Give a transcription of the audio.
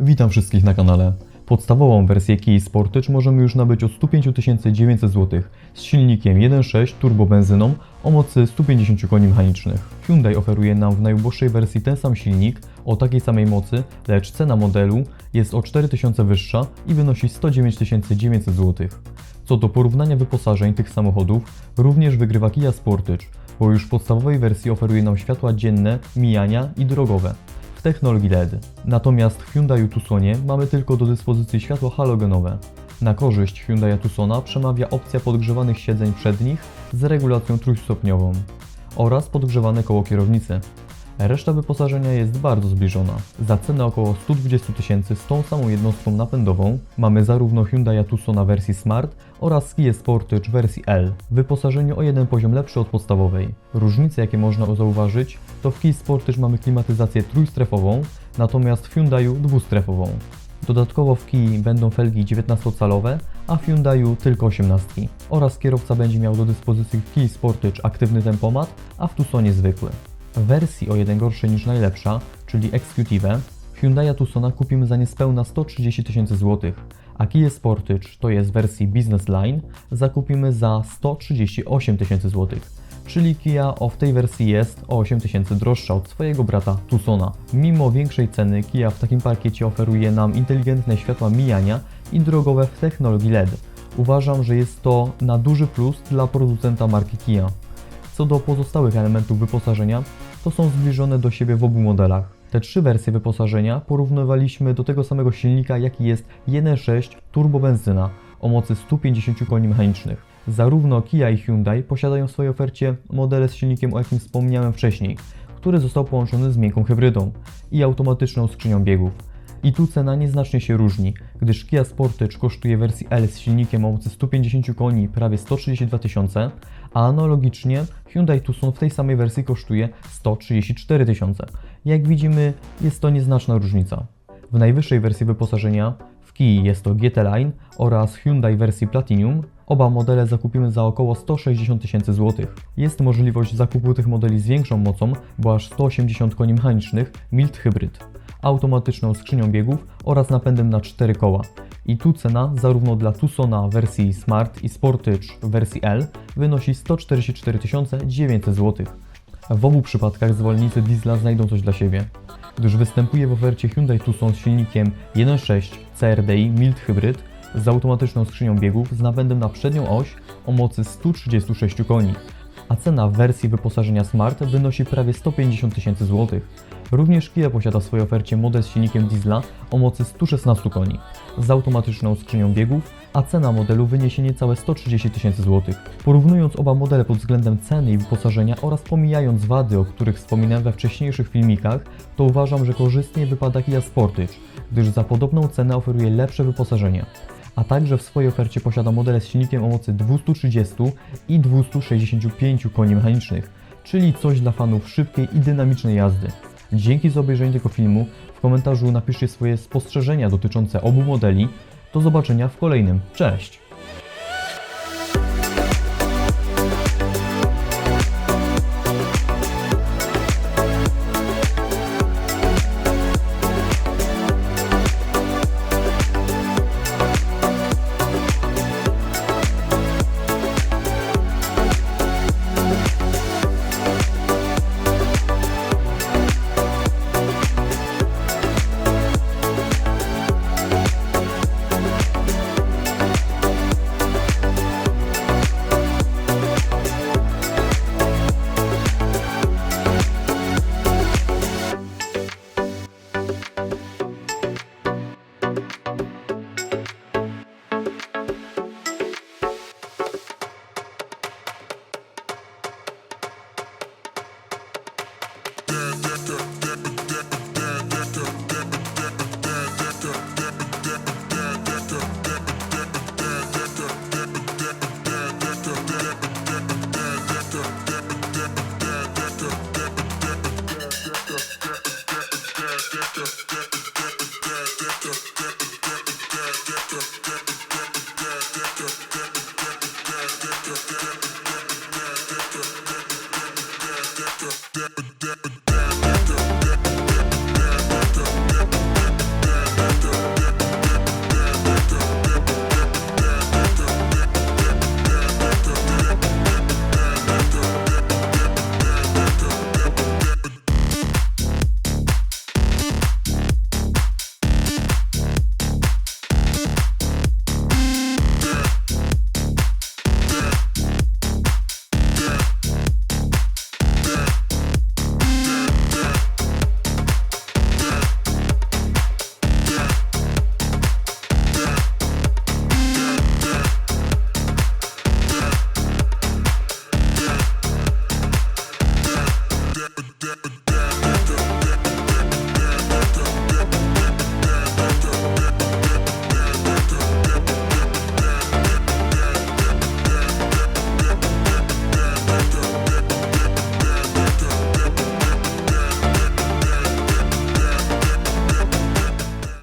Witam wszystkich na kanale. Podstawową wersję Kia Sportage możemy już nabyć od 105 900 zł z silnikiem 1.6 turbobenzyną o mocy 150 koni mechanicznych. Hyundai oferuje nam w najuboższej wersji ten sam silnik o takiej samej mocy, lecz cena modelu jest o 4000 wyższa i wynosi 109 900 zł. Co do porównania wyposażeń tych samochodów, również wygrywa Kia Sportage, bo już w podstawowej wersji oferuje nam światła dzienne, mijania i drogowe w technologii LED. Natomiast w Hyundai Tucsonie mamy tylko do dyspozycji światła halogenowe. Na korzyść Hyundai Tucsona przemawia opcja podgrzewanych siedzeń przednich z regulacją trójstopniową oraz podgrzewane koło kierownicy. Reszta wyposażenia jest bardzo zbliżona. Za cenę około 120 tysięcy z tą samą jednostką napędową mamy zarówno Hyundai Tucsona wersji Smart oraz Kia Sportage wersji L. W wyposażeniu o jeden poziom lepszy od podstawowej. Różnice jakie można zauważyć to w Kia Sportage mamy klimatyzację trójstrefową, natomiast w Hyundaiu dwustrefową. Dodatkowo w Kii będą felgi 19-calowe, a w Hyundaiu tylko 18 oraz kierowca będzie miał do dyspozycji w Kia Sportage aktywny tempomat, a w Tucsonie zwykły. W wersji o jeden gorszej niż najlepsza, czyli Executive, Hyundai Tucsona kupimy za niespełna 130 tysięcy złotych, a Kia Sportage, to jest w wersji Business Line, zakupimy za 138 tysięcy złotych. Czyli Kia o w tej wersji jest o 8 tysięcy droższa od swojego brata Tucsona. Mimo większej ceny Kia w takim pakiecie oferuje nam inteligentne światła mijania i drogowe w technologii LED. Uważam, że jest to na duży plus dla producenta marki Kia. Co do pozostałych elementów wyposażenia, to są zbliżone do siebie w obu modelach. Te trzy wersje wyposażenia porównywaliśmy do tego samego silnika, jaki jest 1.6 turbobenzyna o mocy 150 koni mechanicznych. Zarówno Kia i Hyundai posiadają w swojej ofercie modele z silnikiem, o jakim wspomniałem wcześniej, który został połączony z miękką hybrydą i automatyczną skrzynią biegów. I tu cena nieznacznie się różni, gdyż Kia Sportage kosztuje wersji L z silnikiem o mocy 150 koni prawie 132 tysiące, a analogicznie Hyundai Tucson w tej samej wersji kosztuje 134 tysiące. Jak widzimy, jest to nieznaczna różnica. W najwyższej wersji wyposażenia w Kia jest to GT Line oraz Hyundai wersji Platinum. Oba modele zakupimy za około 160 tysięcy złotych. Jest możliwość zakupu tych modeli z większą mocą, bo aż 180 koni mechanicznych, mild hybryd automatyczną skrzynią biegów oraz napędem na 4 koła. I tu cena zarówno dla Tucsona wersji Smart i Sportage wersji L wynosi 144 900 zł. W obu przypadkach zwolennicy diesla znajdą coś dla siebie, gdyż występuje w ofercie Hyundai Tucson z silnikiem 1.6 CRDI Mild Hybrid z automatyczną skrzynią biegów z napędem na przednią oś o mocy 136 koni, a cena w wersji wyposażenia Smart wynosi prawie 150 tysięcy złotych. Również Kia posiada w swojej ofercie model z silnikiem diesla o mocy 116 koni z automatyczną skrzynią biegów, a cena modelu wyniesie niecałe 130 tysięcy złotych. Porównując oba modele pod względem ceny i wyposażenia oraz pomijając wady, o których wspominałem we wcześniejszych filmikach, to uważam, że korzystnie wypada Kia Sportage, gdyż za podobną cenę oferuje lepsze wyposażenie a także w swojej ofercie posiada modele z silnikiem o mocy 230 i 265 koni mechanicznych, czyli coś dla fanów szybkiej i dynamicznej jazdy. Dzięki za obejrzenie tego filmu. W komentarzu napiszcie swoje spostrzeżenia dotyczące obu modeli. Do zobaczenia w kolejnym. Cześć!